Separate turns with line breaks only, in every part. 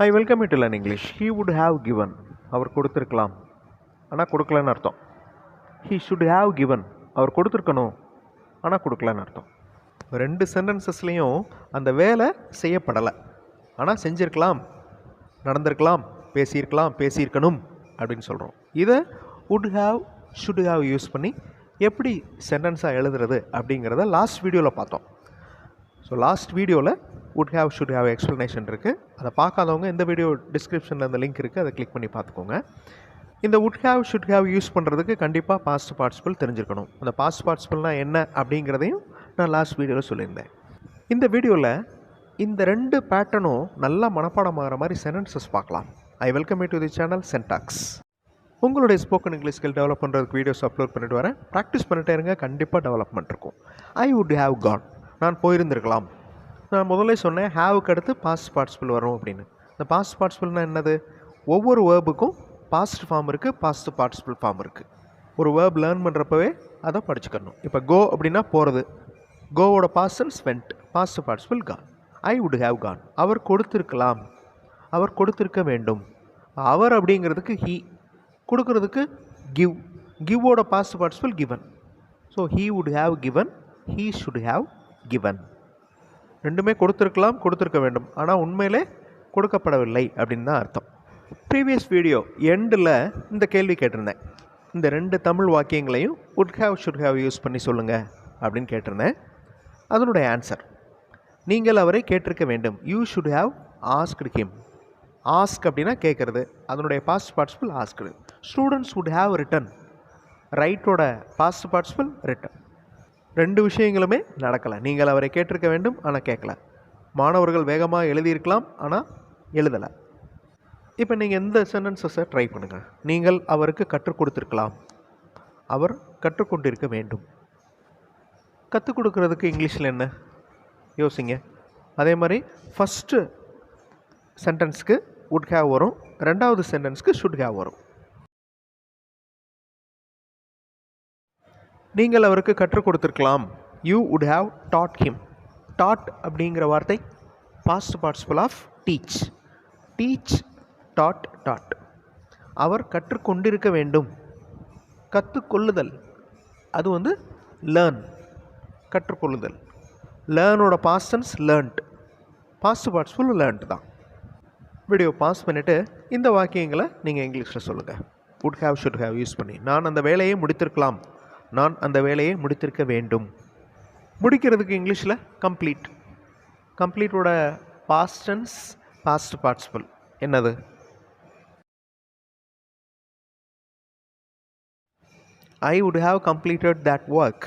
I welcome it learn English he would have given அவர் கொடுத்துருக்கலாம். ஆனால் கொடுக்கலன்னு அர்த்தம். ஹீ ஷுட் ஹாவ் கிவன் அவர் கொடுத்துருக்கணும். ஆனால் கொடுக்கலன்னு அர்த்தம். ரெண்டு சென்டென்சஸ்லேயும் அந்த வேலை செய்யப்படலை. ஆனால் செஞ்சுருக்கலாம். நடந்திருக்கலாம். பேசியிருக்கலாம். பேசியிருக்கணும் அப்படின்னு சொல்கிறோம் இதை would have should have use பண்ணி எப்படி சென்டென்ஸாக எழுதுறது அப்படிங்கிறத லாஸ்ட் வீடியோவில் பார்த்தோம். ஸோ லாஸ்ட் வீடியோவில் would have should have explanation இருக்குது அதை பார்க்காதவங்க இந்த வீடியோ டிஸ்கிரிப்ஷனில் அந்த லிங்க் இருக்குது அதை கிளிக் பண்ணி பார்த்துக்கோங்க. இந்த would have should have use பண்ணுறதுக்கு கண்டிப்பாக பாஸ்ட் பார்ட்டிசிபிள் தெரிஞ்சிருக்கணும். அந்த பாஸ்ட் பார்ட்டிசிபிள்னால் என்ன அப்படிங்கிறதையும் நான் லாஸ்ட் வீடியோவில் சொல்லியிருந்தேன். இந்த வீடியோவில் இந்த ரெண்டு பேட்டர்னும் நல்லா மனப்பாடம் ஆகிற மாதிரி சென்டென்சஸ் பார்க்கலாம். I welcome to the channel சென்டாக்ஸ் உங்களுடைய ஸ்போக்கன் இங்கிலீஷ் ஸ்கில் டெவலப் பண்ணுறதுக்கு வீடியோஸ் அப்லோட் பண்ணிட்டு வரேன். ப்ராக்டிஸ் பண்ணிட்டே இருங்க கண்டிப்பாக டெவலப்மெண்ட் இருக்கும். ஐ வுட் ஹாவ் காட் நான் போயிருந்திருக்கலாம். நான் முதல்ல சொன்னேன் ஹாவுக்கு அடுத்து பாஸ்ட் பார்ட்டிசிபிள் வரும் அப்படின்னு. இந்த பாஸ்ட் பார்ட்டிசிபிள்னா என்னது? ஒவ்வொரு வேர்புக்கும் பாஸ்ட் ஃபார்ம் இருக்குது பாஸ்ட் பார்ட்டிசிபிள் ஃபார்ம் இருக்குது ஒரு வேர்ப் லேர்ன் பண்ணுறப்பவே அதை படிச்சுக்கணும். இப்போ கோ அப்படின்னா போகிறது கோவோட past tense went past participle gone I would have gone அவர் கொடுத்துருக்கலாம். அவர் கொடுத்துருக்க வேண்டும். அவர் அப்படிங்கிறதுக்கு ஹீ கொடுக்கறதுக்கு give கிவ்வோட past participle given so he would have given he should have given ரெண்டுமே கொடுத்துருக்கலாம் கொடுத்துருக்க வேண்டும். ஆனால் உண்மையிலே கொடுக்கப்படவில்லை அப்படின்னு தான் அர்த்தம். ப்ரீவியஸ் வீடியோ எண்டில் இந்த கேள்வி கேட்டிருந்தேன். இந்த ரெண்டு தமிழ் வாக்கியங்களையும் would have should have use பண்ணி சொல்லுங்கள் அப்படின்னு கேட்டிருந்தேன். அதனுடைய ஆன்சர் நீங்கள் அவரை கேட்டிருக்க வேண்டும். You should have asked him ask அப்படின்னா கேட்குறது. அதனுடைய past participle asked students would have written ரைட்டோட past participle written ரெண்டு விஷயங்களுமே நடக்கலை. நீங்கள் அவரை கேட்டிருக்க வேண்டும் ஆனால் கேட்கல. மாணவர்கள் வேகமாக எழுதியிருக்கலாம் ஆனால் எழுதலை. இப்போ நீங்கள் எந்த சென்டென்சஸை ட்ரை பண்ணுங்கள் நீங்கள் அவருக்கு கற்றுக் கொடுத்துருக்கலாம். அவர் கற்றுக்கொண்டிருக்க வேண்டும். கற்றுக் கொடுக்குறதுக்கு இங்கிலீஷில் என்ன? யோசிங்க. அதே மாதிரி ஃபஸ்ட்டு சென்டென்ஸ்க்கு வுட் ஹேவ் வரும். ரெண்டாவது சென்டென்ஸ்க்கு ஷுட் ஹேவ் வரும். நீங்கள் அவருக்கு கற்றுக் கொடுத்துருக்கலாம். You would have taught him taught அப்படிங்கிற வார்த்தை past participle of teach teach taught taught அவர் கற்றுக்கொண்டிருக்க வேண்டும். கற்றுக்கொள்ளுதல் அது வந்து லேர்ன் கற்றுக்கொள்ளுதல் லேர்னோட past tense learnt past participle learnt தான். வீடியோ பாஸ் பண்ணிவிட்டு இந்த வாக்கியங்களை நீங்கள் இங்கிலீஷில் சொல்லுங்கள் would have should have use பண்ணி. நான் அந்த வேலையை முடித்திருக்கலாம். நான் அந்த வேலையை முடித்திருக்க வேண்டும். முடிக்கிறதுக்கு இங்கிலீஷில் கம்ப்ளீட் கம்ப்ளீட்டோட பாஸ்டன்ஸ் பாஸ்ட் பார்ட்ஸ்பிள் என்னது? I would have completed that work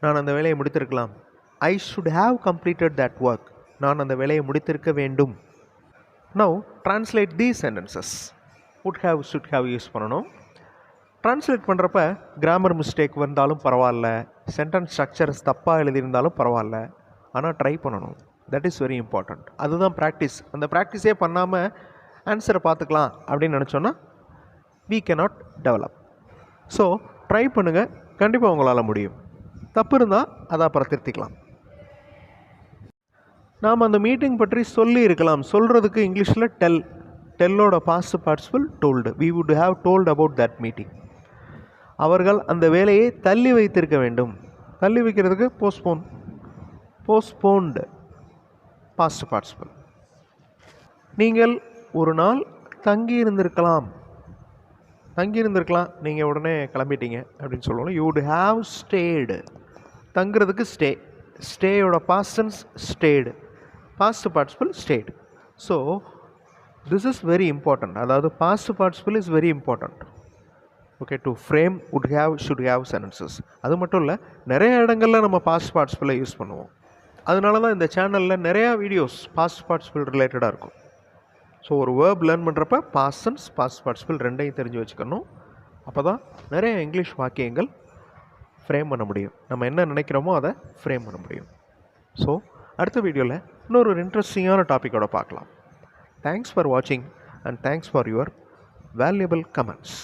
நான் அந்த வேலையை முடித்திருக்கலாம். I should have completed that work நான் அந்த வேலையை முடித்திருக்க வேண்டும். No translate the sentences would have should have use பண்ணணும். ட்ரான்ஸ்லேட் பண்ணுறப்ப கிராமர் மிஸ்டேக் வந்தாலும் பரவாயில்ல. சென்டென்ஸ் ஸ்ட்ரக்சர்ஸ் தப்பாக எழுதியிருந்தாலும் பரவாயில்ல. ஆனால் ட்ரை பண்ணணும். தட் இஸ் வெரி இம்பார்ட்டண்ட் அதுதான் ப்ராக்டிஸ் அந்த ப்ராக்டிஸே பண்ணாமல் ஆன்சரை பார்த்துக்கலாம் அப்படின்னு நினச்சோன்னா we can not develop so try பண்ணுங்கள் கண்டிப்பாக உங்களால் முடியும். தப்பு இருந்தால் அதை அப்புறம் திருத்திக்கலாம். நாம் அந்த மீட்டிங் பற்றி சொல்லி இருக்கலாம். சொல்கிறதுக்கு இங்கிலீஷில் tell டெல்லோட past participle told we would have told about that meeting அவர்கள் அந்த வேலையை தள்ளி வைத்திருக்க வேண்டும். தள்ளி வைக்கிறதுக்கு போஸ்ட்போன் போஸ்ட்போன்டு பாஸ்ட் பார்ட்டிசிபிள் நீங்கள் ஒரு நாள் தங்கி இருந்திருக்கலாம் தங்கி இருந்திருக்கலாம் நீங்கள் உடனே கிளம்பிட்டீங்க அப்படின்னு சொல்லுவோம் யூ வுட் ஹாவ் ஸ்டேடு தங்குறதுக்கு stay ஸ்டேயோட past tense stayed past participle stayed so this is very important அதாவது past participle is very important okay to frame would have should have sentences அது மட்டும் இல்லை நிறைய இடங்களில் நம்ம பாஸ்ட் பார்ட்டிசிபிளை யூஸ் பண்ணுவோம். அதனால தான் இந்த சேனலில் நிறையா வீடியோஸ் பாஸ்ட் பார்ட்டிசிபிள் ரிலேட்டடாக இருக்கும். ஸோ ஒரு வேர்ப் லேர்ன் பண்ணுறப்ப பாசன்ஸ் பாஸ்ட் பார்ட்டிசிபிள் ரெண்டையும் தெரிஞ்சு வச்சுக்கணும். அப்போ தான் நிறைய இங்கிலீஷ் வாக்கியங்கள் ஃப்ரேம் பண்ண முடியும். நம்ம என்ன நினைக்கிறோமோ அதை ஃப்ரேம் பண்ண முடியும். ஸோ அடுத்த வீடியோவில் இன்னொரு ஒரு இன்ட்ரெஸ்டிங்கான டாப்பிக்கோட பார்க்கலாம். தேங்க்ஸ் ஃபார் வாட்சிங் and thanks for your valuable comments